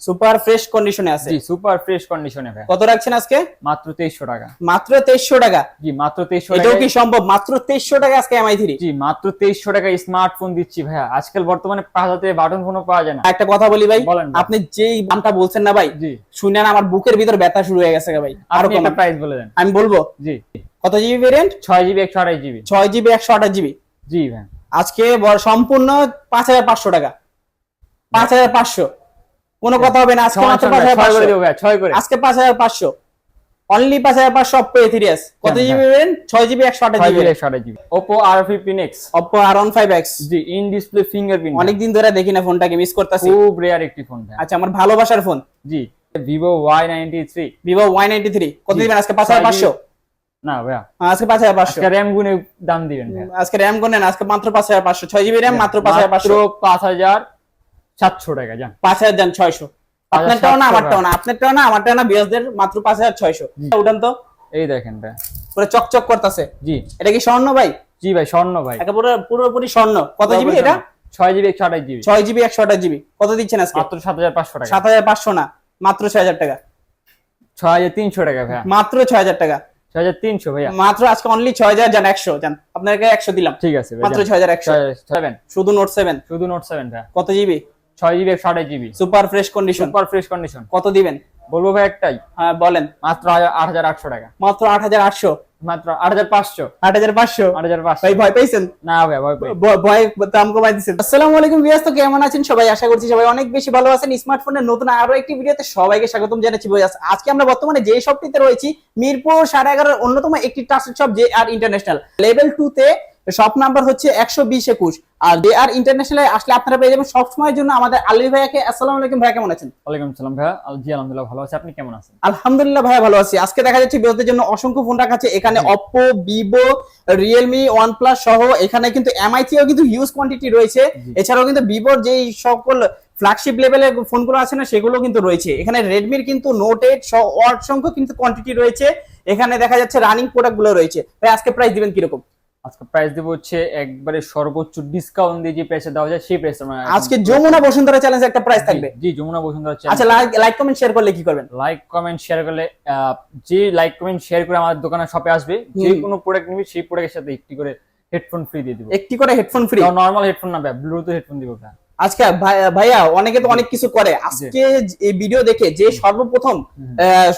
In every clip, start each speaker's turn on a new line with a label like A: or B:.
A: Super fresh কন্ডিশনে আছে।
B: জি super fresh কন্ডিশনে ভাই।
A: কত রাখছেন আজকে?
B: মাত্র তেইশশো টাকা।
A: মাত্র তেইশশো টাকা?
B: জি মাত্র তেইশশো
A: এটাও কি সম্ভব? মাত্র তেইশশো টাকা আজকে এমআই থ্রি
B: জি মাত্র তেইশশো টাকা স্মার্টফোন দিচ্ছি ভাইয়া। আজকাল বর্তমানে পাঁচ হাজার বাটন ফোনও পাওয়া যায় না।
A: একটা কথা বলি ভাই আপনি যেই দামটা বলছেন না ভাই
B: জি।
A: শুনেন আমার বুকের ভিতর ব্যথা শুরু হয়ে গেছে ভাই। আর
B: একটা প্রাইস বলে দেন।
A: আমি বলব
B: জি।
A: কত জিবি ভেরিয়েন্ট
B: ছয় জিবি একশো আঠাশ জিবি
A: ছয় জিবি একশো আঠাশ জিবি
B: জি ভাই।
A: আজকে সম্পূর্ণ পাঁচ হাজার পাঁচশো টাকা। পাঁচ হাজার পাঁচশো। কোনো কথা হবে না আজকে মাত্র পাঁচ হাজার পাঁচশো।
B: ছয় করে।
A: আজকে পাঁচ হাজার পাঁচশো। অনলি পাঁচ হাজার পাঁচশো অপ্পো এ থ্রি এস কত জিবি ভেরিয়েন্ট ছয় জিবি একশো আঠাশ জিবি
B: একশো আঠাশ GB Oppo R fifteen X
A: Oppo R one five X
B: জি ইন ডিসপ্লে ফিঙ্গারপ্রিন্ট
A: অনেকদিন ধরে দেখি না ফোনটাকে মিস করতেছি।
B: খুব রেয়ার একটি ফোন
A: আচ্ছা আমার ভালোবাসার ফোন
B: জি Vivo Y ninety three
A: Vivo Y ninety three কত দিবেন আজকে? পাঁচ হাজার পাঁচশো?
B: না ভাইয়া।
A: আজকে পাঁচ হাজার পাঁচশো।
B: র্যাম গুনে দাম দিবেন
A: আজকে র্যাম কোনেন আজকে মাত্র পাঁচ হাজার পাঁচশো। ছয় জিবি র্যাম মাত্র পাঁচ হাজার পাঁচশো।
B: পাঁচ হাজার সাতশো টাকা যান
A: পাঁচ হাজার দেন ছয়শো। আপনারটাও না আমারটাও না। আপনারটাও না আমারটাও না বিয়াসদের মাত্র পাঁচ হাজার ছয়শো। উঠান তো।
B: এই দেখেন
A: পুরো চকচক করতেছে।
B: জি।
A: এটা কি স্বর্ণ ভাই?
B: জি ভাই স্বর্ণ ভাই।
A: একেবারে পুরোপুরি স্বর্ণ। কত জিবি এটা?
B: ছয় জিবি একশো আঠাশ জিবি।
A: ছয় জিবি একশো আঠাশ জিবি। কত দিচ্ছেন আজকে?
B: মাত্র সাত হাজার পাঁচশো টাকা।
A: সাত হাজার পাঁচশো না মাত্র ছয় হাজার টাকা।
B: ছয় হাজার তিনশো টাকা ভাইয়া।
A: মাত্র ছয় হাজার টাকা।
B: ছয় হাজার তিনশো ভাইয়া।
A: মাত্র আজকে অনলি ছয় হাজার যান একশো যান আপনাকে একশো দিলাম।
B: ঠিক আছে
A: মাত্র ছয় হাজার একশো।
B: সেভেন
A: শুধু নোট সেভেন
B: শুধু নোট সেভেন
A: কত জিবি?
B: ছয় জিবি একশো আঠাশ GB
A: super fresh condition
B: super fresh condition
A: কত দিবেন?
B: বলব ভাই একটাই।
A: হ্যাঁ বলেন।
B: মাত্র আট হাজার আটশো টাকা।
A: মাত্র আট হাজার আটশো?
B: মাত্র আট হাজার পাঁচশো।
A: আট হাজার পাঁচশো?
B: আট হাজার পাঁচশো।
A: ভাই ভয় পাইছেন?
B: না ভাই ভয়
A: ভয় দাম কমাই দিচ্ছেন আসসালামু আলাইকুম ভিউয়ার্স তো কেমন আছেন সবাই? আশা করছি সবাই অনেক বেশি ভালো আছেন। স্মার্টফোনের নতুন আরও একটি ভিডিওতে সবাইকে স্বাগতম জানাচ্ছি ভিউয়ার্স আজকে আমরা বর্তমানে যে শপটিতে রয়েছি মিরপুর সাড়ে এগারোর অন্যতম একটি trusted shop J R international level two তে শপ নাম্বার হচ্ছে একশো বিশ একুশ। আর জে আর ইন্টারন্যাশনাল আসলে আপনারা পেয়ে যাবেন সবসময়ের জন্য আমাদের আলী ভাইয়াকে। আসসালামু আলাইকুম ভাইয়া কেমন আছেন?
B: ওয়ালাইকুম সালাম ভাইয়া। জি আলহামদুলিল্লাহ ভালো আছে। আপনি কেমন আছেন?
A: আলহামদুলিল্লাহ ভাই ভালো আছি। আজকে দেখা যাচ্ছে বিরতির জন্য অসংখ্য ফোন রাখা আছে। এখানে অপো ভিভো রিয়েলমি ওয়ানপ্লাস সহ এখানে কিন্তু এমআই থেকেও কিন্তু হিউজ কোয়ান্টিটি রয়েছে। এছাড়াও কিন্তু ভিভোর যেই সকল ফ্ল্যাগশিপ লেভেলের ফোনগুলো আছে না সেগুলো কিন্তু রয়েছে। এখানে রেডমির কিন্তু নোট এইট সহ অসংখ্য কিন্তু কোয়ান্টিটি রয়েছে। এখানে দেখা যাচ্ছে রানিং প্রোডাক্টগুলো রয়েছে। ভাই আজকে প্রাইস দিবেন কীরকম?
B: আজকে প্রাইস দেব হচ্ছে একবারে সর্বোচ্চ ডিসকাউন্ট দিয়ে যে প্রাইসে দেওয়া যায় সেই প্রাইসে
A: আজকে যমুনা বসুন্ধরা চ্যালেঞ্জ একটা প্রাইস থাকবে।
B: জি যমুনা বসুন্ধরা
A: আচ্ছা লাইক লাইক কমেন্ট শেয়ার করলে কি করবেন?
B: লাইক কমেন্ট শেয়ার করলে আহ, যে লাইক কমেন্ট শেয়ার করে আমাদের দোকানে শপে আসবে যে কোনো প্রোডাক্ট নিবে সেই প্রোডাক্টের সাথে একটি করে হেডফোন ফ্রি দিয়ে দিব।
A: একটি করে হেডফোন ফ্রি
B: নর্মাল হেডফোন না ব্লুটুথ হেডফোন দিব ভাই
A: আজকে ভাইয়া অনেকে তো অনেক কিছু করে। আজকে এই ভিডিও দেখে যে সর্বপ্রথম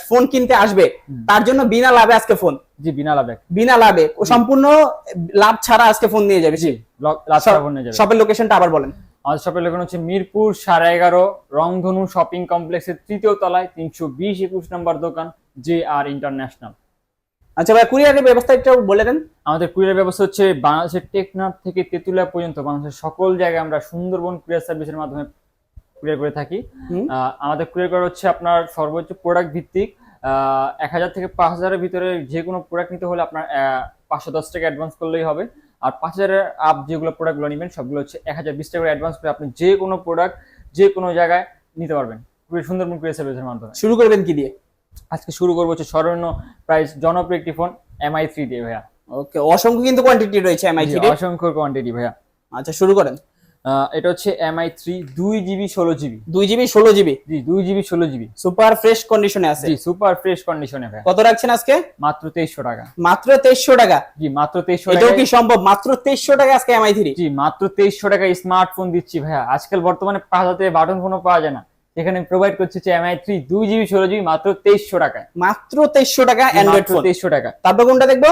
A: ফোন কিনতে আসবে তার জন্য বিনা লাভে আজকে ফোন
B: জি বিনা লাভে।
A: বিনা লাভে। ও সম্পূর্ণ লাভ ছাড়া আজকে ফোন নিয়ে যাবে।
B: জি
A: শপের লোকেশনটা আবার বলেন।
B: আমাদের শপের লোকেশন হচ্ছে মিরপুর সাড়ে এগারো রংধনু শপিং কমপ্লেক্সের তৃতীয় তলায় তিনশো বিশ একুশ নম্বর দোকান জে আর ইন্টারন্যাশনাল
A: আচ্ছা ভাই কুরিয়ারের ব্যবস্থা একটু বলে দেন।
B: আমাদের কুরিয়ার ব্যবস্থা হচ্ছে বাংলাদেশের টেকনাফ থেকে তেতুলিয়া পর্যন্ত বাংলাদেশের সকল জায়গায় আমরা সুন্দরবন কুরিয়ার সার্ভিসের মাধ্যমে কুরিয়ার করে থাকি। আমাদের কুরিয়ার করা হচ্ছে আপনার সর্বোচ্চ প্রোডাক্ট ভিত্তিক। এক হাজার থেকে পাঁচ হাজারের ভিতরে যে কোনো প্রোডাক্ট নিতে হলে আপনার পাঁচশো দশ টাকা অ্যাডভান্স করলেই হবে। আর পাঁচ হাজারের আপ যেগুলো প্রোডাক্টগুলো নেবেন সবগুলো হচ্ছে এক হাজার বিশ টাকা অ্যাডভান্স করে আপনি যে কোনো প্রোডাক্ট যে কোনো জায়গায় নিতে পারবেন। সুন্দরবন কুরিয়ার সার্ভিসের মাধ্যমে।
A: শুরু করবেন কি দিয়ে?
B: আজকে শুরু করব হচ্ছে সর্বনিম্ন প্রাইস জনপ্রিয় একটি ফোন এমআই থ্রি দিয়ে ভাইয়া।
A: ওকে অসংখ্য কিন্তু কোয়ান্টিটি রয়েছে এমআই থ্রি
B: অসংখ্য কোয়ান্টিটি ভাইয়া।
A: আচ্ছা শুরু করেন।
B: এটা হচ্ছে এমআই থ্রি দুই জিবি ষোলো জিবি।
A: দুই জিবি ষোলো জিবি?
B: জি দুই জিবি ষোলো জিবি।
A: সুপার ফ্রেশ কন্ডিশনে আছে।
B: জি সুপার ফ্রেশ কন্ডিশনে ভাই
A: কত রাখছেন আজকে?
B: মাত্র তেইশশো টাকা।
A: মাত্র তেইশশো টাকা?
B: জি মাত্র তেইশশো
A: এটাও কি সম্ভব? মাত্র তেইশশো টাকা আজকে এমআই থ্রি
B: জি মাত্র তেইশশো টাকা স্মার্টফোন দিচ্ছি ভাইয়া। আজকাল বর্তমানে পাঁচ হাজার বাটন ফোনও পাওয়া যায় না। এখানে প্রোভাইড করছে হচ্ছে এমআই থ্রি দুই জিবি ষোলো জিবি মাত্র তেইশশো টাকায়।
A: মাত্র তেইশশো টাকা অ্যান্ড্রয়েড ফোন
B: তেইশশো টাকা।
A: তারপর কোনটা দেখব?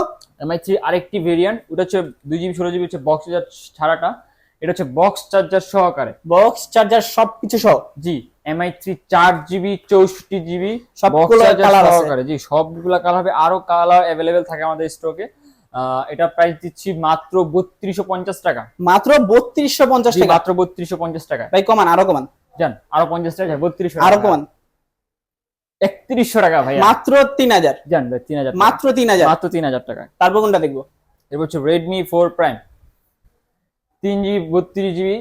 B: এমআই থ্রি আরেকটি ভেরিয়েন্ট ওটা হচ্ছে দুই জিবি ষোলো জিবি হচ্ছে বক্স চার্জার ছাড়াটা। এটা হচ্ছে বক্স চার্জার সহকারে।
A: বক্স চার্জার সবকিছু সহ।
B: জি এমআই থ্রি চার জিবি চৌষট্টি জিবি
A: সবগুলো আছে।
B: সহকারে। জি সবগুলা কালার হবে। আরও কালার অ্যাভেলেবেল থাকে আমাদের স্টকে এটা প্রাইস দিচ্ছি মাত্র বত্রিশশো পঞ্চাশ টাকা।
A: মাত্র বত্রিশশো পঞ্চাশ টাকা।
B: মাত্র বত্রিশশো পঞ্চাশ টাকা
A: ভাই কমান আরও কমান।
B: জান আরও পঞ্চাশ টাকা বত্রিশশো
A: আরও কমান।
B: একত্রিশশো টাকা ভাই
A: মাত্র তিন হাজার।
B: জান ভাই তিন হাজার
A: মাত্র তিন হাজার।
B: মাত্র তিন হাজার টাকা।
A: তারপর কোনটা দেখব?
B: এরপর হচ্ছে রেডমি ফোর প্রাইম তিন জিবি বত্রিশ জিবি।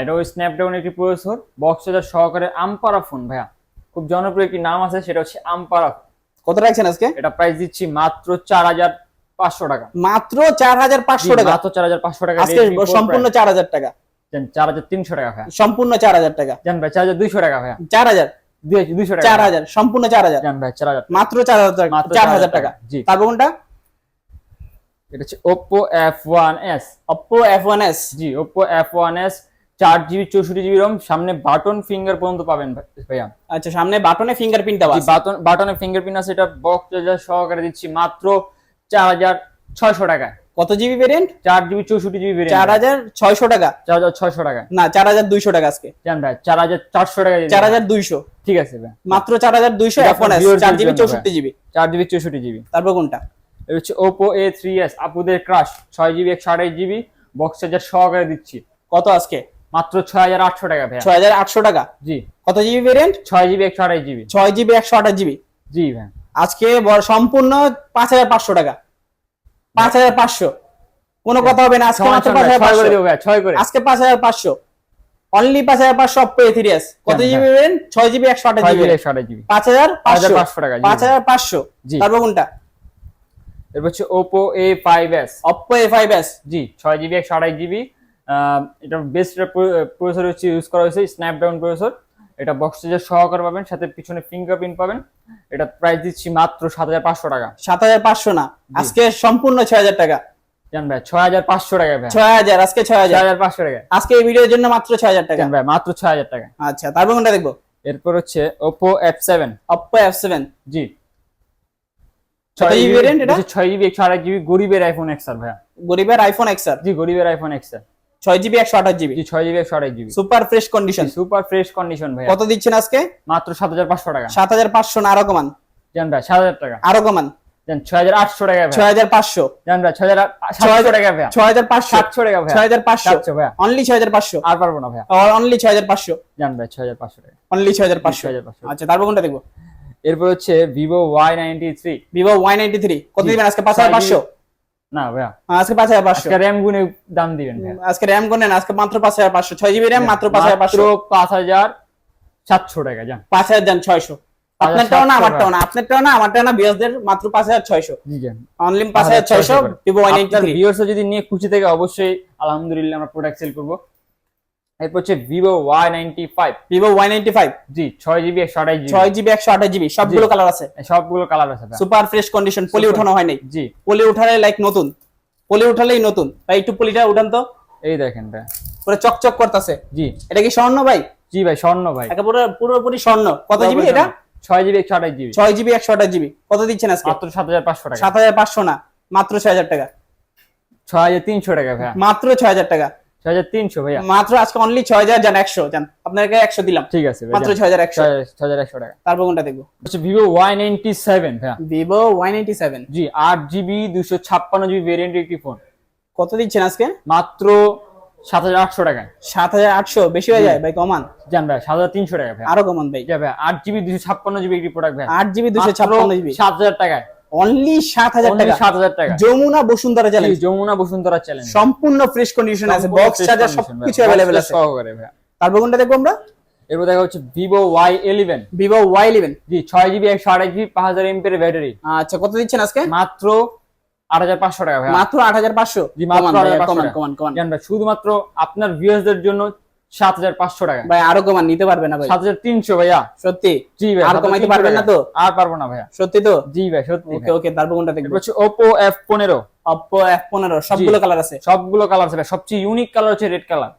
B: এটা ওই স্ন্যাপড্রাগন একটি প্রসেসর বক্স চার্জার সহকারে আমপারা ফোন ভাইয়া। খুব জনপ্রিয় একটি নাম আছে সেটা হচ্ছে আমপারা
A: কত রাখছেন আজকে?
B: এটা প্রাইস দিচ্ছি মাত্র চার হাজার পাঁচশো টাকা।
A: মাত্র চার হাজার পাঁচশো টাকা।
B: মাত্র চার হাজার পাঁচশো টাকা
A: আজকে
B: Redmi 4
A: সম্পূর্ণ চার হাজার টাকা।
B: চার হাজার তিনশো টাকা ভাইয়া।
A: সম্পূর্ণ চার হাজার টাকা।
B: জান ভাই চার হাজার দুইশো টাকা ভাইয়া।
A: চার হাজার?
B: দুইশো টাকা
A: চার হাজার সম্পূর্ণ চার হাজার।
B: জান ভাই চার হাজার।
A: মাত্র চার হাজার টাকা চার হাজার টাকা।
B: জি।
A: তারপর কোনটা?
B: এটা হচ্ছে Oppo F one S
A: Oppo F one S
B: জি ওপো এফ ওয়ান এস চার জিবি চৌষট্টি জিবি রম সামনে বাটন ফিঙ্গার পর্যন্ত পাবেন ভাই- ভাইয়া।
A: আচ্ছা সামনে বাটনে ফিঙ্গারপ্রিন্ট দেওয়া
B: বাটন বাটনে ফিঙ্গারপ্রিন্ট আছে এটা বক্স সহকারে দিচ্ছি মাত্র চার হাজার ছয়শো টাকায়।
A: কত জিবি ভেরিয়েন্ট
B: চার জিবি চৌষট্টি জিবি
A: চার হাজার ছয়শো টাকা।
B: চার হাজার ছয়শো টাকা।
A: না চার হাজার দুইশো টাকা আজকে।
B: জান ভাই চার হাজার চারশো টাকা
A: চার হাজার দুইশো।
B: ঠিক আছে ভাই।
A: মাত্র চার হাজার দুইশো
B: viewers
A: চার জিবি চৌষট্টি জিবি।
B: চার জিবি চৌষট্টি জিবি।
A: তারপর কোনটা?
B: হচ্ছে ওপো এ থ্রি এস আপুদের ক্রাশ ছয় জিবি একশো আঠাশ জিবি বক্স চার্জার সহকারে দিচ্ছি।
A: কত আজকে?
B: মাত্র ছয় হাজার আটশো টাকা ভাইয়া।
A: ছয় হাজার আটশো টাকা।
B: জি।
A: কত জিবি ভেরিয়েন্ট
B: ছয় জিবি একশো আঠাশ জিবি।
A: ছয় জিবি একশো আঠাশ জিবি।
B: জি ভাই।
A: আজকে সম্পূর্ণ পাঁচ হাজার পাঁচশো টাকা। পাঁচ হাজার পাঁচশো। কোনো কথা হবে না আজকে মাত্র পাঁচ হাজার পাঁচশো। আজকে পাঁচ হাজার পাঁচশো। অনলি পাঁচ হাজার পাঁচশো অপ্পো এ থ্রি কত
B: হ্যাঁ,
A: জিবি ভেরিয়েন্ট ছয় জিবি একশো আঠাশ জিবি
B: একশো আঠাশ জিবি
A: পাঁচ হাজার
B: পাঁচ হাজার
A: পাঁচশো।
B: টাকা
A: পাঁচ হাজার পাঁচশো। তারপর কোনটা?
B: এরপর হচ্ছে Oppo A five S
A: Oppo A five S
B: জি ছয় জিবি একশো আঠাশ জিবি এটা বেস্ট প্রসেসর হচ্ছে ইউজ করা হয়েছে স্ন্যাপড্রাগন প্রসেসর এটা বক্স চার্জার সহকারে পাবেন সাথে পিছনে ফিঙ্গারপ্রিন্ট পাবেন। এটা প্রাইস দিচ্ছি মাত্র সাত হাজার পাঁচশো টাকা।
A: সাত হাজার পাঁচশো না আজকে সম্পূর্ণ ছয় হাজার টাকা।
B: জান ভাই ছয় হাজার পাঁচশো টাকা ভাই।
A: ছয় হাজার আজকে ছয়
B: ছয়
A: হাজার
B: হাজার পাঁচশো টাকা
A: আজকে এই ভিডিওর জন্য মাত্র ছয় হাজার টাকা।
B: ভাই মাত্র ছয় হাজার টাকা
A: আচ্ছা তারপর কোনটা দেখব?
B: এরপর হচ্ছে Oppo F seven
A: Oppo F seven
B: জি।
A: GB variant এটা?
B: ছয় জিবি একশো আঠাশ জিবি গরিবের আইফোন এক্স আর ভাইয়া।
A: গরিবের আইফোন এক্স আর।
B: জি গরিবের আইফোন এক্স আর।
A: ছয় জিবি একশো আঠাশ জিবি
B: ছয় জিবি একশো আঠাশ GB
A: super fresh condition
B: super fresh condition
A: কত দিচ্ছেন আজকে
B: মাত্র সাত হাজার পাঁচশো টাকা
A: সাত হাজার পাঁচশো না আরও কমান
B: জান ভাই সাত হাজার টাকা
A: আরও কমান
B: জান ছয় হাজার আটশো টাকা
A: ছয় হাজার পাঁচশো
B: জান ভাই ছয় হাজার সাতশো টাকা ভাইয়া
A: ছয় হাজার পাঁচশো
B: সাতশো টাকা ভাইয়া
A: ছয় হাজার পাঁচশো
B: সাতশো
A: অনলি ছয় হাজার পাঁচশো
B: আর পারব না
A: অনলি ছয় হাজার পাঁচশো
B: জান ভাই ছয় হাজার পাঁচশো টাকা
A: অনলি ছয় হাজার পাঁচশো
B: হাজার পাঁচশো
A: আচ্ছা তারপর কোনটা দেখব
B: এরপর হচ্ছে Vivo Y ninety three
A: Vivo Y ninety three কত দিবেন আজকে পাঁচ হাজার পাঁচশো
B: না ভাইয়া।
A: আজকে পাঁচ হাজার পাঁচশো।
B: র্যাম গুনে দাম দিবেন
A: আজকে র্যাম আজকে মাত্র পাঁচ হাজার পাঁচশো। ছয় জিবি র্যাম মাত্র পাঁচ হাজার পাঁচশো।
B: পাঁচ হাজার সাতশো টাকা যান
A: পাঁচ হাজার যান ছয়শো। আপনারটাও না আমারটাও না আপনারটাও না আমারটাও না বিয়াসদের মাত্র পাঁচ হাজার ছয়শো। অনলি পাঁচ হাজার ছয়শো ভিভো
B: যদি নিয়ে খুশি থেকে অবশ্যই আলহামদুলিল্লাহ আমরা প্রোডাক্ট সেল করব। এরপর হচ্ছে Vivo Y ninety five
A: Vivo Y ninety five
B: জি ছয় জিবি একশো আঠাশ
A: ছয়
B: জিবি
A: জিবি একশো আঠাশ জিবি সবগুলো কালার আছে।
B: সবগুলো কালার আছে।
A: সুপার ফ্রেশ কন্ডিশন পলি উঠানো হয় নাই।
B: জি।
A: পলি উঠালে লাইক নতুন। পলি উঠালেই নতুন। ভাই একটু পলিটা উঠান তো।
B: এই দেখেন ভাই।
A: পুরো চকচক করতেছে।
B: জি।
A: এটা কি স্বর্ণ ভাই?
B: জি ভাই স্বর্ণ ভাই।
A: একেবারে পুরোপুরি স্বর্ণ। কত জিবি এটা?
B: ছয় জিবি একশো আঠাশ জিবি
A: ছয় জিবি একশো আঠাশ জিবি কত দিচ্ছেন আজকে?
B: মাত্র সাত হাজার পাঁচশো টাকা।
A: সাত হাজার পাঁচশো না মাত্র ছয় হাজার টাকা।
B: ছয় হাজার তিনশো টাকা ভাইয়া
A: মাত্র ছয় হাজার টাকা।
B: ছয় হাজার তিনশো ভাইয়া।
A: মাত্র আজকে অনলি ছয় হাজার যান একশো আপনাকে একশো দিলাম।
B: ঠিক আছে
A: মাত্র
B: টাকা।
A: তারপর কোনটা দেখব?
B: ভাইয়া। জি ভেরিয়েন্ট একটি ফোন
A: কত দিচ্ছেন আজকে?
B: মাত্র
A: বেশি হয়ে যায় ভাই কমান।
B: জান ভাই সাত হাজার তিনশো টাকা ভাই
A: আরও কমান ভাই।
B: যা ভাই আট জিবি দুশো ছাপ্পান্ন জিবি একটি প্রোডাক্ট ভাই
A: আট জিবি দুশো ছাপ্পান্ন জিবি
B: সাত হাজার টাকায়।
A: অনলি সাত হাজার টাকা।
B: সাত হাজার টাকা।
A: যমুনা বসুন্ধরা চ্যালেঞ্জ
B: যমুনা বসুন্ধরা চ্যালেঞ্জ
A: সম্পূর্ণ ফ্রেশ কন্ডিশন আছে বক্স চার্জার সবকিছু অ্যাভেলেবেল আছে। তারপর কোনটা দেখব আমরা?
B: এরপর দেখা হচ্ছে Vivo Y eleven
A: Vivo Y eleven
B: জি ছয় জিবি একশো আঠাশ জিবি পাঁচ হাজার এমপের ব্যাটারি
A: আচ্ছা কত দিচ্ছেন আজকে?
B: মাত্র আট হাজার পাঁচশো টাকা
A: মাত্র আট হাজার পাঁচশো।
B: জি, মাত্র
A: কমান ভাই,
B: 8,500
A: কমান
B: টাকা।
A: কমান কমান
B: জান ভাই শুধুমাত্র আপনার ভিউয়ার্সদের জন্য সাত হাজার পাঁচশো টাকা।
A: ভাই আরও কমান নিতে পারবে না ভাই।
B: সাত হাজার তিনশো ভাইয়া।
A: সত্যি?
B: জি ভাই
A: আর কমাইতে পারবেন না তো?
B: আর পারব না ভাইয়া।
A: সত্যি তো?
B: জি ভাই সত্যি।
A: ওকে ওকে তারপর কোনটা দেখব?
B: হচ্ছে ওপো এফ পনেরো।
A: অপ্পো এফ পনেরো সবগুলো কালার আছে?
B: সবগুলো কালার আছে সবচেয়ে ইউনিক কালার হচ্ছে red colour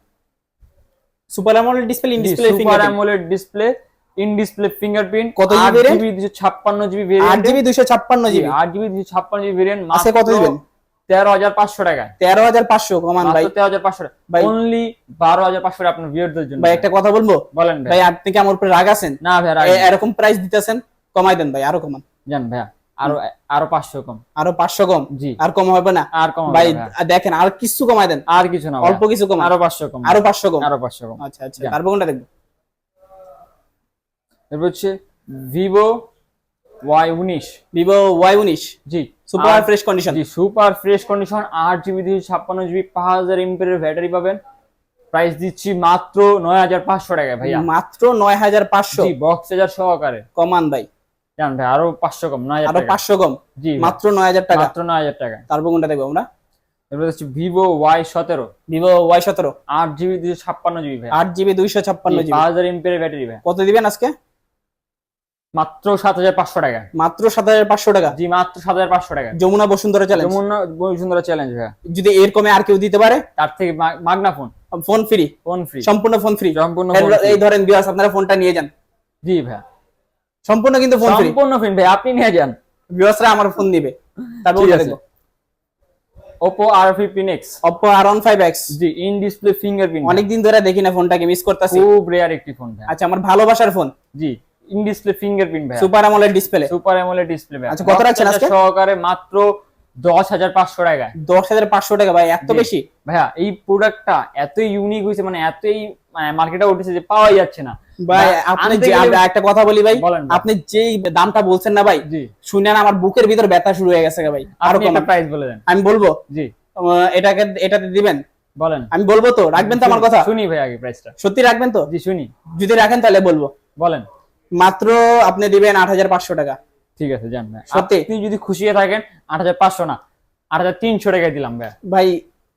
A: super AMOLED display in display
B: super
A: finger
B: AMOLED display in display fingerprint
A: কত
B: জিবি দুশো ছাপ্পান্ন জিবি
A: আট
B: ভেরিয়েন্ট
A: জিবি দুশো ছাপ্পান্ন জিবি
B: আট জিবি দুশো ছাপ্পান্ন জিবি ভেরিয়েন্ট
A: আজকে কত দিবেন?
B: তেরো হাজার পাঁচশো টাকা
A: তেরো হাজার পাঁচশো কমান ভাই।
B: তেরো হাজার পাঁচশো
A: ভাই-
B: অনলি বারো হাজার পাঁচশো টাকা আপনার ভিউয়ারদের জন্য।
A: ভাই একটা কথা বলব?
B: বলেন ভাই।
A: আপনি কি আমার উপরে রাগ আছেন?
B: না ভাই।
A: এরকম প্রাইস দিতেছেন? কমাই দেন ভাই আরও কমান।
B: জান ভাইয়া আরও আরও পাঁচশো কম।
A: আরও পাঁচশো কম?
B: জি।
A: আর কম হবে না?
B: আর কম
A: ভাই দেখেন আর কিছু কমাই দেন।
B: আর কিছু না
A: অল্প কিছু কম
B: আরও পাঁচশো কম।
A: আরও পাঁচশো কম।
B: আরও পাঁচশো কম।
A: আচ্ছা আচ্ছা। তারপর কোনটা দেখব?
B: এরপর হচ্ছে ভিভো ওয়াই উনিশ।
A: ভিভো ওয়াই উনিশ।
B: জি।
A: সুপার ফ্রেশ কন্ডিশন
B: জি সুপার ফ্রেশ কন্ডিশন আট জিবি দুশো ছাপ্পান্ন জিবি পাঁচ হাজার এমপের ব্যাটারি পাবেন। প্রাইস দিচ্ছি মাত্র নয় হাজার পাঁচশো টাকা ভাইয়া।
A: মাত্র নয় হাজার পাঁচশো।
B: জি বক্স চার্জার সহকারে।
A: কমান ভাই।
B: জান ভাই আরও পাঁচশো কম নয় হাজার
A: আরও
B: টাকা।
A: পাঁচশো কম?
B: জি
A: মাত্র নয় হাজার টাকা?
B: মাত্র নয় হাজার টাকা।
A: তারপর কোনটা দেখব আমরা?
B: এরপর হচ্ছে ভিভো ওয়াই সতেরো।
A: ভিভো ওয়াই সতেরো।
B: আট জিবি দুশো ছাপ্পান্ন জিবি ভাই
A: আট জিবি দুইশো ছাপ্পান্ন জিবি
B: পাঁচ হাজার এমপির ব্যাটারি ভাই
A: কত দিবেন আজকে?
B: মাত্র সাত হাজার পাঁচশো টাকা।
A: মাত্র সাত হাজার পাঁচশো টাকা?
B: জি মাত্র সাত হাজার পাঁচশো টাকা।
A: যমুনা বসুন্ধরা চ্যালেঞ্জ
B: যমুনা বসুন্ধরা চ্যালেঞ্জ
A: যদি এর কমে আর কেউ দিতে পারে?
B: তার থেকে মাগনা phone
A: phone free
B: phone free
A: সম্পূর্ণ ফোন ফ্রি
B: সম্পূর্ণ
A: এই ধরেন বিয়াস আপনারা ফোনটা নিয়ে যান।
B: জি ভাই
A: সম্পূর্ণ কিন্তু ফোন ফ্রি
B: সম্পূর্ণ ফ্রি ভাই আপনি নিয়ে যান।
A: বিয়াসরা আমার ফোন দিবে তারপর
B: আর fifteen X
A: Oppo R15 X
B: জি ইন ডিসপ্লে ফিঙ্গারপ্রিন্ট
A: অনেকদিন ধরে দেখি না ফোনটাকে মিস করতেছি।
B: খুব রেয়ার একটি ফোন
A: আচ্ছা আমার ভালোবাসার ফোন
B: জি। ইন ডিসপ্লে ফিঙ্গারপ্রিন্ট ভাই
A: super AMOLED display
B: super AMOLED display ভাই
A: আচ্ছা, কত রাখছেন আজকে?
B: সহকারে মাত্র দশ হাজার পাঁচশো টাকায়।
A: দশ হাজার পাঁচশো টাকা ভাই এত বেশি?
B: ভাইয়া এই প্রোডাক্টটা এতই ইউনিক হয়েছে মানে এতই মার্কেটে উঠেছে যে পাওয়াই যাচ্ছে না।
A: ভাই আপনি যে একটা কথা বলি ভাই আপনি যেই দামটা বলছেন না ভাই শুনে না আমার বুকের ভিতর ব্যথা শুরু হয়ে গেছে ভাই।
B: আরও
A: কম
B: একটা প্রাইস বলে দেন।
A: আমি বলব?
B: জি।
A: এটাকে এটাতে দিবেন?
B: বলেন।
A: আমি বলব তো? রাখবেন তো আমার কথা?
B: শুনি ভাই আগে প্রাইসটা
A: সত্যি রাখবেন তো?
B: জি শুনি।
A: যদি রাখেন তাহলে বলব।
B: বলেন।
A: মাত্র আপনি দিবেন আট হাজার পাঁচশো টাকা।
B: ঠিক আছে জান ভাই।
A: সত্যি?
B: আপনি যদি খুশি হয়ে থাকেন আট হাজার পাঁচশো না আট হাজার তিনশো টাকায় দিলাম ভাই।
A: ভাই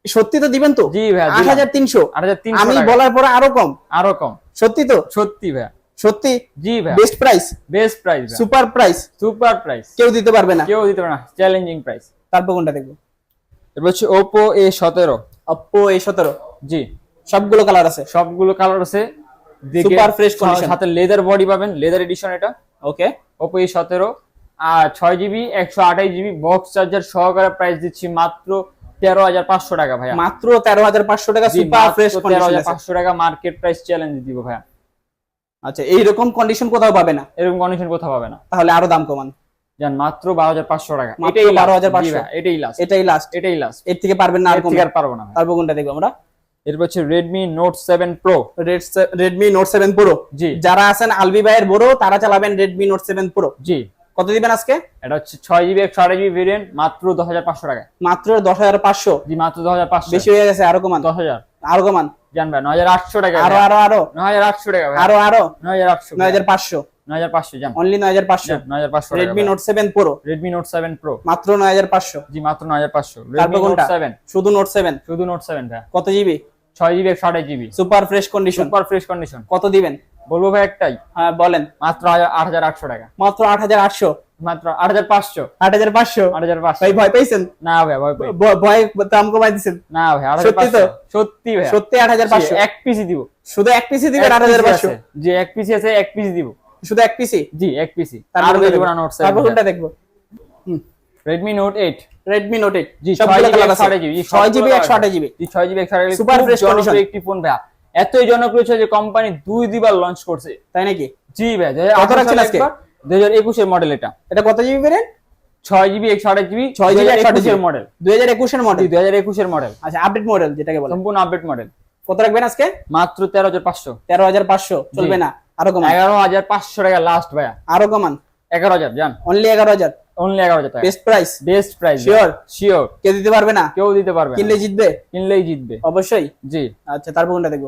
A: সত্যি তো দিবেন তো?
B: জি ভাই
A: আট হাজার তিনশো?
B: আট হাজার তিনশো
A: আমি বলার পরে আরও কম।
B: আরও কম।
A: সত্যি তো?
B: সত্যি ভাই।
A: সত্যি?
B: জি ভাই।
A: Best price?
B: Best price
A: super price?
B: Super price.
A: কেউ দিতে পারবে না।
B: কেউ দিতে পারে না। Challenging price.
A: তারপর কোনটা দেখব?
B: এবার হচ্ছে ওপো এ সতেরো।
A: অপ্পো এ সতেরো।
B: জি।
A: সবগুলো কালার আছে?
B: সবগুলো কালার আছে।
A: Super fresh condition।
B: সাথে লেদার বডি পাবেন লেদার এডিশন এটা
A: ওকে
B: ওপো এ সতেরো আর ছয় জিবি একশো আঠাশ জিবি বক্স চার্জার সহকারে প্রাইস দিচ্ছি মাত্র তেরো হাজার পাঁচশো টাকা ভাইয়া।
A: মাত্র তেরো হাজার পাঁচশো টাকা সুপার ফ্রেশ
B: তেরো হাজার পাঁচশো টাকা মার্কেট প্রাইস চ্যালেঞ্জ দিব ভাইয়া।
A: আচ্ছা এইরকম কন্ডিশন কোথাও পাবে না?
B: এরকম কন্ডিশন কোথাও পাবে না।
A: তাহলে আরও দাম কমান।
B: জান মাত্র বারো হাজার পাঁচশো টাকা। এটাই
A: 12,500
B: জি ভাইয়া, এটাই লাস্ট
A: এটাই লাস্ট
B: এটাই লাস্ট
A: এর থেকে পারবেন না আর
B: পারব না।
A: তারপর কোনটা দেখব আমরা?
B: এরপর হচ্ছে Redmi Note seven Pro
A: Redmi Note seven Pro
B: জি।
A: যারা আছেন আলবি ভাইয়ের বড় তারা চালাবেন রেডমি নোট সেভেন প্রো
B: জি।
A: কত দিবেন আজকে?
B: এটা হচ্ছে জিবি জিবি ভেরিয়েন্ট মাত্র দশ হাজার পাঁচশো টাকা
A: মাত্র দশ হাজার পাঁচশো?
B: জি মাত্র দশ হাজার পাঁচশো।
A: বেশি হয়ে গেছে আরও কমান।
B: দশ হাজার।
A: আরও কমান।
B: জান ভাই নয় হাজার আটশো টাকা
A: আরও আরও আরও।
B: নয় হাজার আটশো টাকা ভাই।
A: আরও আরও।
B: নয় হাজার আটশো
A: নয় হাজার পাঁচশো।
B: নয় হাজার পাঁচশো জান।
A: অনলি নয় হাজার পাঁচশো।
B: নয় হাজার পাঁচশো
A: Redmi Note seven Pro
B: Redmi Note seven Pro
A: মাত্র নয় হাজার পাঁচশো।
B: জি মাত্র নয় হাজার পাঁচশো। রেডমি
A: তারপর
B: নোট
A: কোনটা?
B: সেভেন
A: শুধু নোট সেভেন
B: শুধু নোট সেভেন ভাই।
A: কত জিবি
B: ছয় জিবি একশো আঠাশ GB
A: super fresh condition
B: super fresh condition
A: কত দিবেন?
B: বলব ভাই একটাই।
A: হ্যাঁ বলেন।
B: মাত্র আট হাজার আটশো টাকা।
A: মাত্র আট হাজার আটশো?
B: মাত্র আট হাজার পাঁচশো।
A: আট হাজার পাঁচশো?
B: আট হাজার পাঁচশো।
A: ভাই ভয় পাইছেন?
B: না ভাই ভয়
A: ভয় দাম কমাই দিচ্ছেন
B: না ভাই আট হাজার
A: সত্যি তো?
B: সত্যি ভাই।
A: সত্যি আট হাজার পাঁচশো?
B: এক পিসি দিব।
A: শুধু এক পিসি দিবেন আট হাজার পাঁচশো।
B: জি এক পিসি আছে এক পিস দিব।
A: শুধু এক পিসি
B: জি এক পিসি
A: তারপর দেখব? তারপর কোনটা দেখব।
B: Redmi Note eight
A: Redmi Note eight
B: জি ছয় জিবি
A: ছয় জিবি একশো আঠাশ জিবি
B: ছয় জিবি একশো জনপ্রিয়
A: condition।
B: একটি ফোন ভাইয়া। এতই জনপ্রিয় হচ্ছে যে কোম্পানি দুই দুইবার লঞ্চ করছে।
A: তাই নাকি?
B: জি ভাই
A: কত রাখছেন আজকে?
B: দুই হাজার একুশের মডেল এটা।
A: এটা কত জিবি ভেরিয়েন্ট
B: ছয় জিবি একশো আঠাশ জিবি
A: ছয় জিবি একশো আঠাশ
B: একুশের মডেল
A: দুই হাজার একুশের মডেল
B: দুই হাজার একুশের মডেল
A: আচ্ছা আপডেট মডেল যেটাকে বলে।
B: সম্পূর্ণ আপডেট মডেল
A: কত রাখবেন আজকে?
B: মাত্র তেরো হাজার পাঁচশো।
A: তেরো হাজার পাঁচশো। চলবে না। আরও কমান।
B: এগারো হাজার পাঁচশো টাকা লাস্ট ভাইয়া।
A: আরও কমান।
B: এগারো হাজার জান।
A: অনলি এগারো হাজার।
B: অনলি এগারো হাজার টাকা।
A: Best price
B: best price
A: sure
B: sure
A: কেউ দিতে পারবে না?
B: কেউ দিতে পারবে।
A: কিনলে জিতবে?
B: কিনলেই জিতবে।
A: অবশ্যই?
B: জি।
A: আচ্ছা তারপর কোনটা দেখব?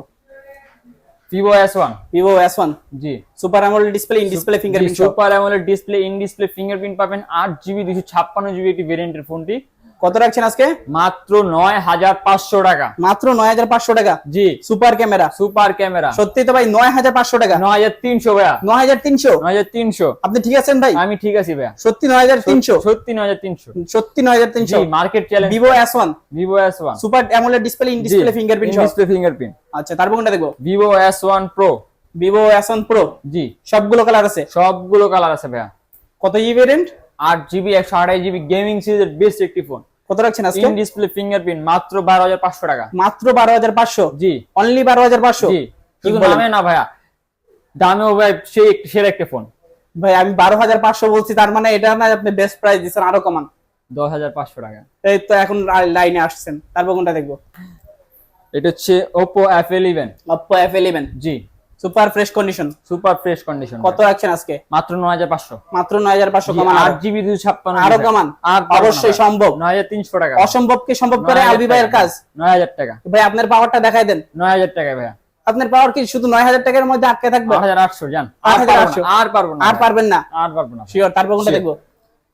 B: Vivo S one
A: Vivo S
B: G.
A: Super AMOLED display in display fingerprint
B: super AMOLED display in display fingerprint পাবেন। আট জিবি দুশো ছাপ্পান্ন জিবি একটি ভেরিয়েন্টের ফোনটি
A: কত রাখছেন আজকে?
B: মাত্র নয় হাজার পাঁচশো টাকা।
A: মাত্র নয় হাজার পাঁচশো টাকা।
B: জি।
A: Super camera.
B: Super camera.
A: সত্যি তো ভাই নয় হাজার পাঁচশো টাকা।
B: নয় হাজার তিনশো ভাইয়া।
A: নয় হাজার তিনশো?
B: নয় হাজার তিনশো।
A: আপনি ঠিক আছেন ভাই?
B: আমি ঠিক আছি ভাইয়া।
A: সত্যি নয় হাজার তিনশো?
B: সত্যি নয় হাজার তিনশো।
A: সত্যি নয় হাজার তিনশো?
B: Market challenge
A: Vivo S one
B: Vivo S one
A: super AMOLED display in display fingerprint
B: display fingerprint
A: আচ্ছা তারপর কোনটা দেখব?
B: Vivo S one Pro
A: Vivo S one Pro
B: জি।
A: সবগুলো কালার আছে?
B: সবগুলো কালার আছে ভাইয়া।
A: কত জিবি ভেরিয়েন্ট
B: আট জিবি একশো আঠাশ জিবি গেমিং সিরিজের বেস্ট একটি ফোন
A: কত রাখছেন আজকে?
B: ইন ডিসপ্লে ফিঙ্গারপ্রিন্ট মাত্র বারো হাজার পাঁচশো টাকা।
A: মাত্র বারো হাজার পাঁচশো?
B: জি।
A: অনলি বারো হাজার পাঁচশো?
B: জি। শুধু দামে না ভাইয়া দামেও ভাই সেই সেরা একটা ফোন
A: ভাই আমি বারো হাজার পাঁচশো বলছি তার মানে এটা না আপনি বেস্ট প্রাইস দিচ্ছেন আরও কমান।
B: দশ হাজার পাঁচশো টাকা।
A: এই তো এখন লাইনে আসছেন। তারপর কোনটা দেখব?
B: এটা হচ্ছে Oppo F eleven
A: Oppo F eleven
B: জি।
A: Super fresh condition
B: super fresh condition
A: কত রাখছেন আজকে?
B: মাত্র নয় হাজার পাঁচশো।
A: মাত্র নয় হাজার পাঁচশো কমান
B: আট
A: আরও।
B: জিবি দুশো ছাপ্পান্ন আরও
A: কমান।
B: আর
A: অবশ্যই সম্ভব।
B: নয় হাজার তিনশো টাকা।
A: অসম্ভবকে সম্ভব করে আলবি ভাইয়ের কাজ।
B: নয় হাজার টাকা।
A: ভাই আপনার পাওয়ারটা দেখাই দেন।
B: নয় হাজার টাকা ভাইয়া।
A: আপনার পাওয়ার কি? শুধু নয় হাজার টাকার মধ্যে আটকে থাকবে?
B: আট হাজার আটশো জান।
A: আট
B: আর
A: হাজার
B: পারব না, আর ভাই।
A: পারবেন না।
B: আর পারব না।
A: শিওর তারপর কোনটা দেখব?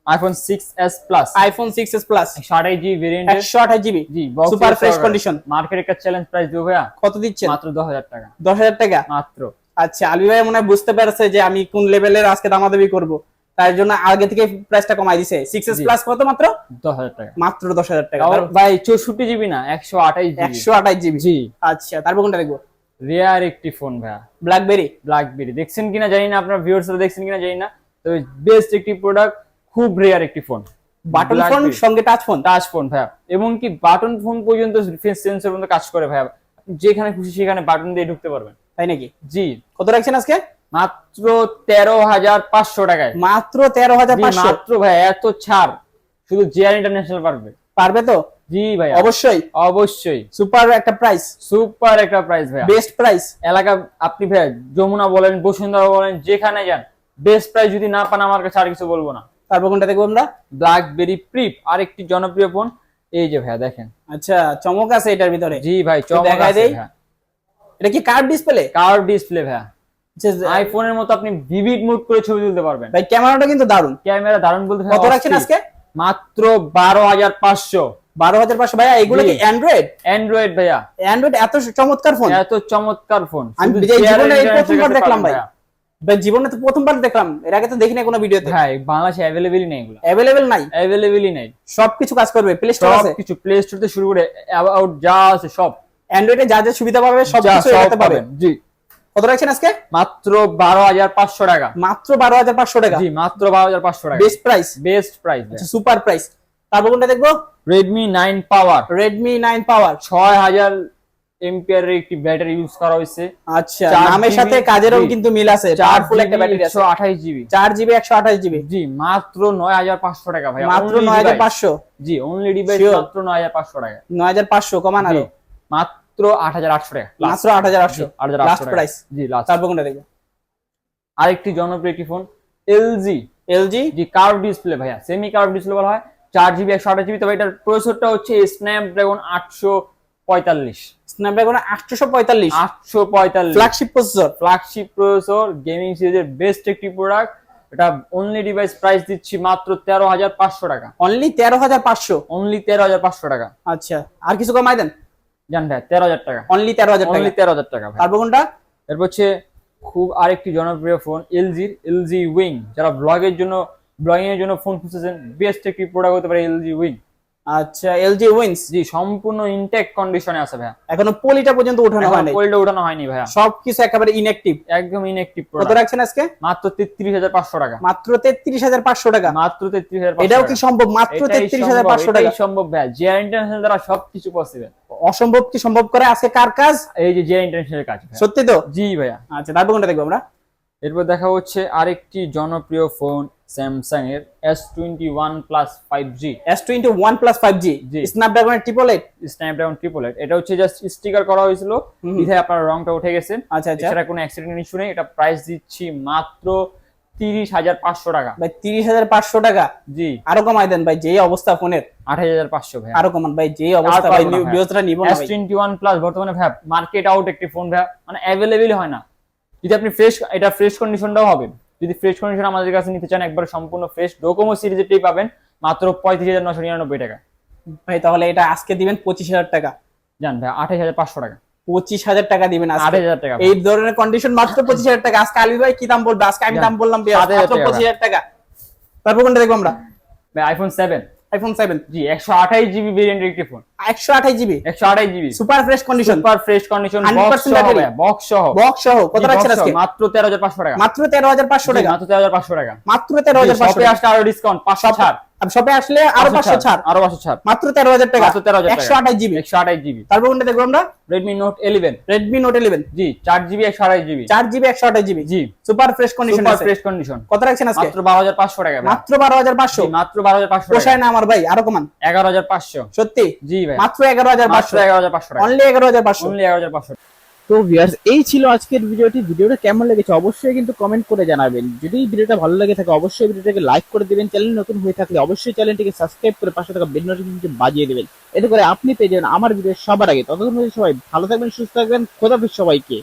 B: IPhone six S plus
A: iPhone six S plus
B: একশো আঠাশ জিবি ভেরিয়েন্ট
A: একশো আঠাশ জিবি
B: জি
A: Super fresh condition।
B: মার্কেট একটা চ্যালেঞ্জ প্রাইস দেবো ভাইয়া।
A: কত দিচ্ছেন?
B: মাত্র দশ হাজার টাকা।
A: দশ হাজার টাকা?
B: মাত্র।
A: আচ্ছা আলবি ভাই মনে বুঝতে পারছে যে আমি কোন লেভেলের আজকে দামাদামি করব। তার জন্য আগে থেকে প্রাইসটা কমাই দিছে। সিক্স এস
B: জি।
A: প্লাস কত মাত্র?
B: দশ হাজার টাকা।
A: মাত্র দশ হাজার টাকা।
B: তাও ভাই চৌষট্টি জিবি না একশো আঠাশ জিবি
A: একশো আঠাশ জিবি
B: জি।
A: আচ্ছা তারপর কোনটা দেখব?
B: রেয়ার একটি ফোন ভাইয়া।
A: ব্ল্যাকবেরি
B: ব্ল্যাকবেরি দেখছেন কিনা জানি না আপনার ভিউয়ার্সরা দেখছেন কিনা জানি না। তো বেস্ট একটি প্রোডাক্ট খুব রেয়ার একটি ফোন
A: বাটন ফোন সঙ্গে টাচ ফোন
B: টাচ ফোন ভাইয়া। এবং কি বাটন ফোন পর্যন্ত সেন্সর পর্যন্ত কাজ করে ভাইয়া? যেখানে খুশি সেখানে বাটন দিয়ে ঢুকতে পারবেন।
A: তাই নাকি?
B: জি।
A: কত রাখছেন আজকে?
B: মাত্র তেরো হাজার পাঁচশো টাকায়।
A: মাত্র তেরো হাজার
B: মাত্র ভাই এত ছাড়। শুধু জিআর ইন্টারন্যাশনাল পারবে।
A: পারবে তো?
B: জি ভাই
A: অবশ্যই।
B: অবশ্যই।
A: সুপার একটা প্রাইস
B: সুপার একটা প্রাইস ভাইয়া।
A: বেস্ট প্রাইস
B: এলাকা আপনি ভাই যমুনা বলেন বসুন্ধরা বলেন যেখানে যান বেস্ট প্রাইস যদি না পান আমার কাছে আর কিছু বলব না।
A: তারপর কোনটা দেখব আমরা?
B: ব্ল্যাকবেরি প্রিপ আরেকটি জনপ্রিয় ফোন এই যে ভাইয়া দেখেন।
A: আচ্ছা চমক আছে এটার ভিতরে?
B: জি ভাই চমক
A: দেই। এটা কি কার্ড ডিসপ্লে
B: কার ডিসপ্লে ভাইয়া। আইফোনের মতো আপনি ভিভিড মুড করে ছবি তুলতে পারবেন।
A: ভাই ক্যামেরাটা কিন্তু দারুণ
B: ক্যামেরা দারুণ বলতে
A: কত রাখছেন আজকে?
B: মাত্র বারো হাজার পাঁচশো।
A: বারো হাজার পাঁচশো। ভাইয়া এগুলো কি অ্যান্ড্রয়েড
B: অ্যান্ড্রয়েড ভাইয়া।
A: অ্যান্ড্রয়েড এত চমৎকার ফোন
B: এত চমৎকার ফোন
A: আমি জীবনে এই প্রথমবার দেখলাম
B: ভাইয়া।
A: জীবনে তো প্রথমবার দেখলাম। এর আগে তো দেখি না কোনো ভিডিওতে।
B: ভাই বাংলাদেশে অ্যাভেলেবেলই নেই এগুলো।
A: অ্যাভেলেবেল নাই?
B: অ্যাভেলেবেলই নেই।
A: সবকিছু কাজ করবে প্লে স্টোর
B: সব
A: আছে?
B: কিছু প্লে স্টোর থেকে শুরু করে অ্যাবাউট যা আছে সব।
A: অ্যান্ড্রয়েডে যা যা সুবিধা পাবে সব কিছু
B: সব
A: এটাতে পাবে।
B: পাবেন জি।
A: কত রাখছেন আজকে?
B: মাত্র বারো হাজার পাঁচশো টাকা।
A: মাত্র বারো হাজার পাঁচশো টাকা?
B: জি মাত্র বারো হাজার পাঁচশো টাকা।
A: Best price
B: best price
A: super price তারপর কোনটা দেখব?
B: Redmi nine power
A: Redmi nine power
B: ছয় হাজার এমপিআর একটি ব্যাটারি ইউজ করা হয়েছে।
A: আচ্ছা নামের সাথে কাজেরও কিন্তু মিল আছে পাওয়ারফুল একটা ব্যাটারি আছে।
B: একশো আঠাশ জিবি
A: চার জিবি একশো আঠাশ জিবি
B: জি মাত্র নয় হাজার পাঁচশো টাকা ভাই
A: মাত্র
B: Only
A: নয় হাজার
B: device।
A: পাঁচশো?
B: জি অনলি ডিভাইস মাত্র নয় হাজার পাঁচশো টাকা।
A: নয় হাজার পাঁচশো কমান আরও।
B: মাত্র আট হাজার আটশো টাকা last।
A: মাত্র আট হাজার আটশো।
B: আট হাজার
A: লাস্ট
B: আটশো টাকা।
A: প্রাইস
B: জি লাস্ট
A: তারপর কোনটা দেখব?
B: আরেকটি জনপ্রিয় একটি phone LG
A: LG
B: G curve display ভাইয়া সেমি কার্ভ ডিসপ্লে বলা হয়। চার জিবি একশো আঠাশ জিবি তবে এটার প্রসেসরটা হচ্ছে স্ন্যাপড্রাগন আটশো পঁয়তাল্লিশ।
A: স্ন্যাপড্রাগন আটশোশো পঁয়তাল্লিশ।
B: আটশো পঁয়তাল্লিশ।
A: Flagship processor
B: flagship processor gaming সিরিজের বেস্ট একটি প্রোডাক্ট এটা অনলি ডিভাইস প্রাইস দিচ্ছি মাত্র তেরো হাজার পাঁচশো টাকা।
A: অনলি তেরো হাজার পাঁচশো?
B: অনলি তেরো হাজার পাঁচশো টাকা।
A: আচ্ছা আর কিছু কমাই দেন?
B: জান ভাই তেরো হাজার টাকা।
A: অনলি তেরো হাজার টাকা।
B: অনলি তেরো হাজার টাকা
A: তারপর কোনটা?
B: এরপর হচ্ছে খুব আরেকটি জনপ্রিয় ফোন এলজির এলজি উইং যারা ব্লগের জন্য ব্লগিং এর জন্য ফোন খুঁজতেছেন বেস্ট একটি প্রোডাক্ট হতে পারে এলজি উইং
A: আচ্ছা এলজি উইন্স
B: জি সম্পূর্ণ ইনটেক কন্ডিশনে আছে ভাইয়া।
A: এখনও পলিটা পর্যন্ত উঠানো হয় নাই
B: কোল্ডে উঠানো হয়নি ভাইয়া।
A: সবকিছু একেবারে ইনঅ্যাক্টিভ
B: একদম ইনএক্টিভ
A: কত রাখছেন আজকে?
B: মাত্র তেত্রিশ হাজার পাঁচশো টাকা।
A: মাত্র তেত্রিশ হাজার পাঁচশো টাকা।
B: মাত্র তেত্রিশ হাজার
A: এটাও কি সম্ভব? মাত্র তেত্রিশ হাজার পাঁচশো টাকা।
B: সম্ভব ভাইয়া। জিআর ইন্টারন্যাশনাল দ্বারা সবকিছু পসিবল
A: অসম্ভব কি সম্ভব করে? আজকে কার কাজ?
B: এই যে জিআর ইন্টারন্যাশনাল কাজ
A: সত্যি তো?
B: জি ভাইয়া।
A: আচ্ছা তারপর কোনটা দেখব আমরা?
B: এরপর দেখা হচ্ছে আরেকটি জনপ্রিয় ফোন স্যামসাং এর S twenty one plus five G
A: S twenty one plus five G. স্ন্যাপড্রাগনের triple eight
B: Snapdragon triple eight এটা হচ্ছে জাস্ট স্টিকার করা হয়েছিল। বিধায় আপনার রংটা উঠে গেছে।
A: আচ্ছা আচ্ছা।
B: এছাড়া কোনো অ্যাক্সিডেন্ট ইস্যু নেই। এটা প্রাইস দিচ্ছি মাত্র তিরিশ হাজার পাঁচশো টাকা।
A: ভাই তিরিশ হাজার পাঁচশো টাকা?
B: জি।
A: আরও কমাই দেন ভাই যেই অবস্থা ফোনের।
B: আঠাশ হাজার পাঁচশো ভাই
A: আরও কমান ভাই যেই অবস্থা ভাই
B: না
A: নিব না
B: এস টোয়েন্টি ওয়ান প্লাস বর্তমানে ভাই মার্কেট আউট একটি ফোন ভাই মানে অ্যাভেলেবেল হয় না। যদি আপনি ফ্রেশ এটা ফ্রেশ কন্ডিশনটাও হবে। যদি ফ্রেশ কন্ডিশন আমাদের কাছে নিতে চান একবার সম্পূর্ণ ফ্রেশ ডোকোমো সিরিজেরটাই পাবেন মাত্র পঁয়ত্রিশ হাজার নশো নিরানব্বই টাকা।
A: ভাই তাহলে এটা আজকে দিবেন পঁচিশ হাজার টাকা।
B: জান ভাই আঠাশ হাজার পাঁচশো টাকা।
A: পঁচিশ হাজার টাকা দিবেন আজকে।
B: আঠাশ হাজার টাকা
A: এই ধরনের কন্ডিশন মাত্র পঁচিশ হাজার টাকা। আজকে আলী ভাই কি দাম বলবে? আজকে আমি দাম বললাম পঁচিশ হাজার টাকা। তারপর কোনটা দেখব আমরা?
B: ভাই আইফোন সেভেন
A: আইফোন সেভেন
B: জি একশো আঠাশ জিবি ভেরিয়েন্টের একটি ফোন
A: একশো আঠাশ জিবি
B: একশো আঠাশ GB
A: super fresh condition
B: super fresh condition
A: 100%
B: box সহ বক্স সহ।
A: বক্স সহ কত রাখছেন আজকে?
B: মাত্র তেরো হাজার পাঁচশো টাকা।
A: মাত্র তেরো হাজার পাঁচশো
B: জি,
A: টাকা?
B: মাত্র তেরো হাজার পাঁচশো টাকা।
A: মাত্র তেরো হাজার পাঁচশো
B: শপে
A: টাকা।
B: আসলে আরও ডিসকাউন্ট পাঁচশো ছাড়।
A: শপে আসলে আরও পাঁচশো ছাড়।
B: আরও পাঁচশো ছাড়।
A: মাত্র তেরো হাজার টাকা।
B: মাত্র 13,000 টাকা।
A: একশো আঠাশ জিবি।
B: একশো আঠাশ জিবি।
A: তারপর কোনটা দেখব আমরা?
B: Redmi Note eleven
A: Redmi Note eleven
B: জি চার জিবি একশো আঠাশ জিবি।
A: চার জিবি একশো আঠাশ জিবি।
B: জি।
A: Super fresh condition
B: super fresh condition
A: কত রাখছেন আজকে?
B: মাত্র বারো হাজার পাঁচশো টাকা
A: মাত্র বারো হাজার পাঁচশো।
B: জি, মাত্র বারো হাজার পাঁচশো টাকা।
A: পোষায় না আমার ভাই আরও কমান।
B: এগারো হাজার পাঁচশো।
A: সত্যি?
B: জি ভাই।
A: মাত্র এগারো হাজার
B: মাত্র
A: পাঁচশো
B: এগারো হাজার পাঁচশো টাকা।
A: অনলি এগারো হাজার পাঁচশো।
B: অনলি এগারো হাজার পাঁচশো
C: তো ভিউয়ার্স এই ছিল আজকের ভিডিওটি। ভিডিওটা কেমন লেগেছে অবশ্যই কিন্তু কমেন্ট করে জানাবেন। যদি ভিডিওটা ভালো লেগে থাকে, অবশ্যই ভিডিওটাকে লাইক করে দেবেন। চ্যানেল নতুন হয়ে থাকলে অবশ্যই চ্যানেলটিকে সাবস্ক্রাইব করে পাশে থাকা বেল নোটিফিকেশন বাজিয়ে দেবেন। এতে করে আপনি পেয়ে যাবেন আমার ভিডিও সবার আগে। ততক্ষণ সবাই ভালো থাকবেন, সুস্থ থাকবেন। খোদাফিজ সবাইকে।